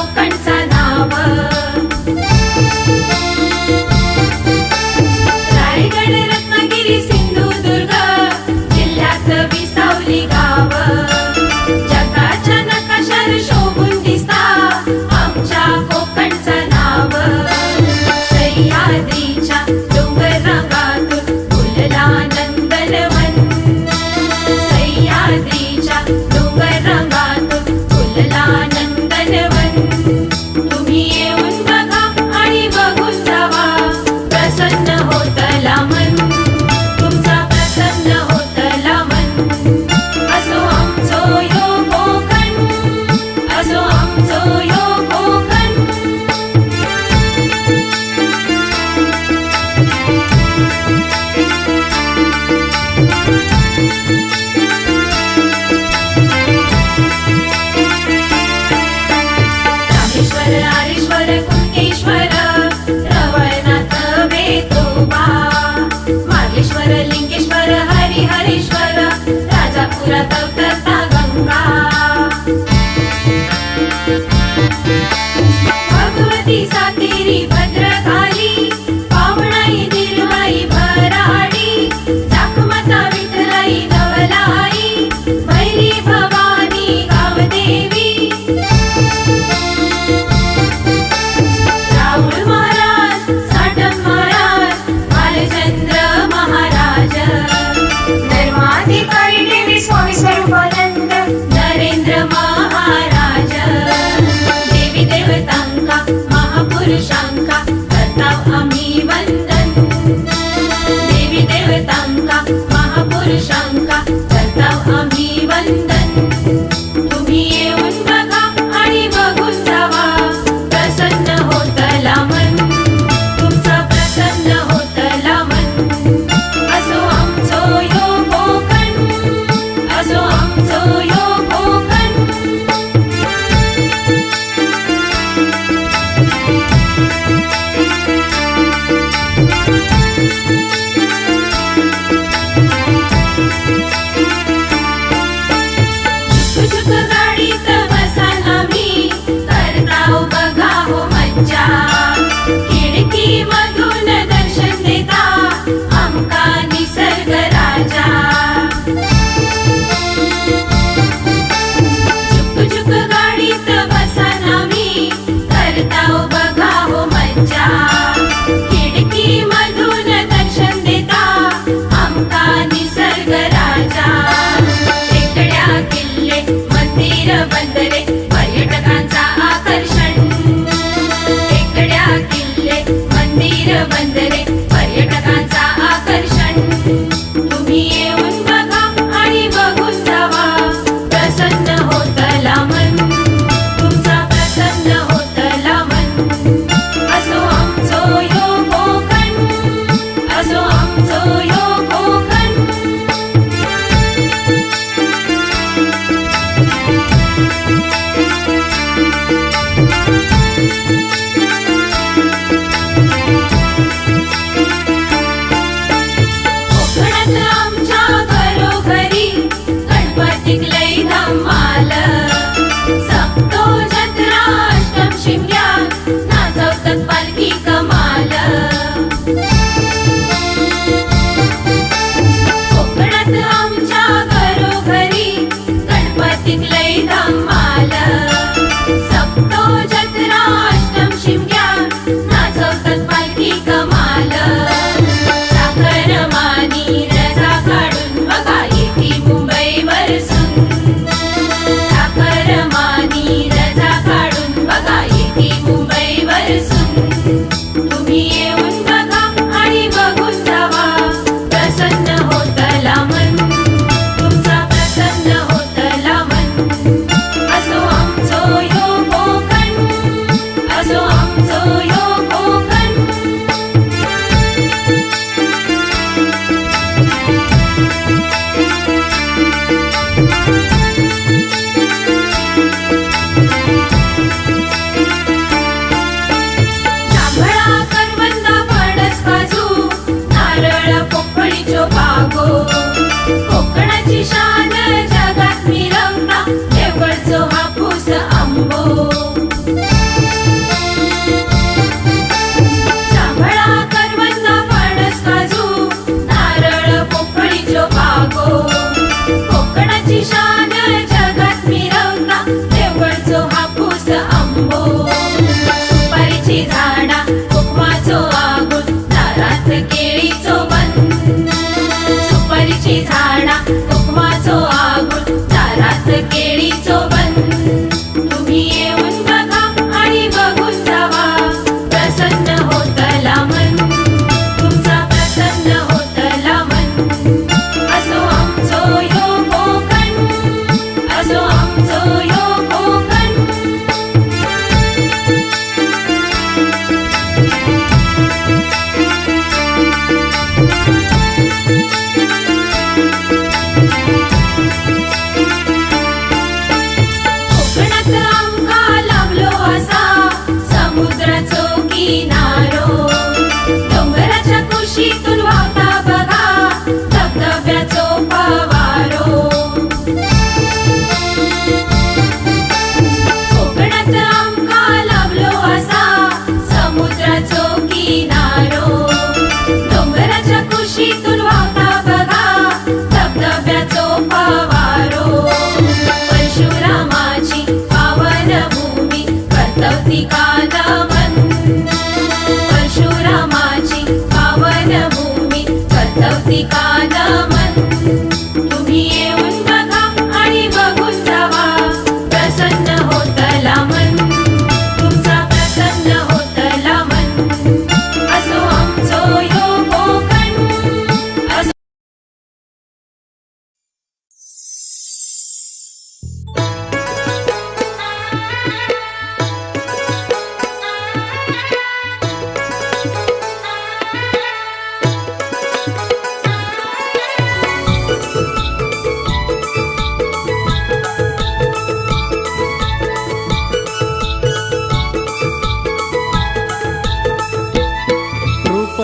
कोकणचा धाव you You.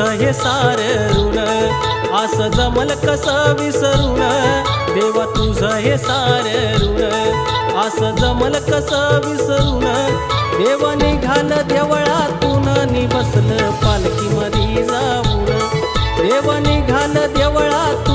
तुझं हे सार ऋण. आस जमल कसं विसरून. देवा तुझं हे सार ऋण. आस जमल कसं विसरून. देवा निघाल देवळातून नि बसलं पालखी मधी जाऊन. देवा निघाल देवळात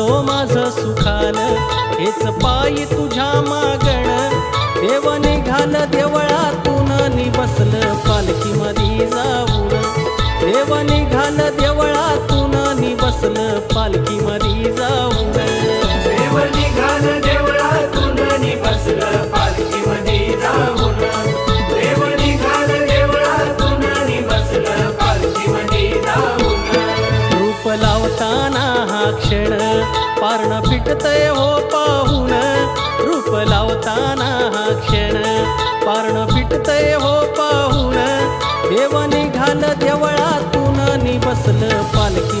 माझ सुखान हेच पायी तुझ्या मागण. देव निघाल देवळातून नि बसल पालखी मधी जाऊन. देव निघाल देवळातून नि बसल पालखी मधी जाऊन. देव निघाल देवळातून आणि पालखी मधी जाऊन. लावताना हा क्षण पारण पिटतय हो पाहून. रूप लावताना हा क्षण पारण पिटतय हो पाहून. देव निघाल देवळातून नि बसल पालखी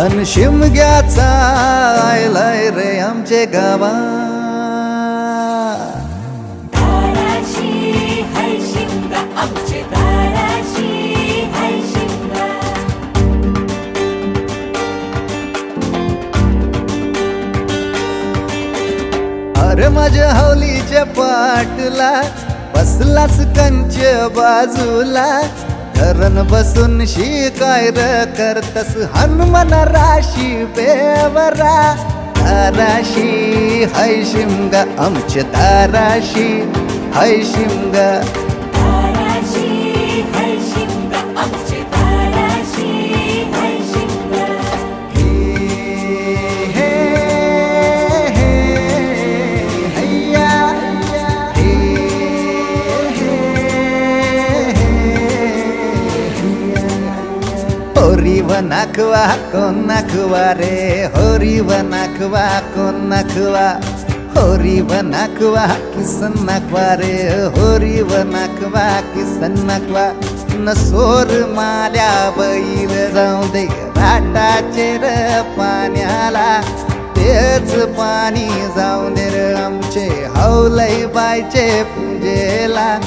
सण शिमग्याचा आयलाय रे आमचे गावा. अरे माझ्या हवलीच्या पाटला बसलाच कंच बाजूला. धरण बसून शिकाय र करतस हनुमान राशी बेवरा दाराशी हय शिमगा आमच्या दाराशी. हय शिमगा नाखवा कोण नाखवा रे? होरी व नाखवा कोण नाखवा? होरी व नाखवा किसन नाखवा रे? होरी व नाखवा किसन नाखवा? नसोर माल्या बैल जाऊ दे घाटाचे र पाण्याला. तेच पाणी जाऊ दे र आमचे हौलई बायचे पूजेला.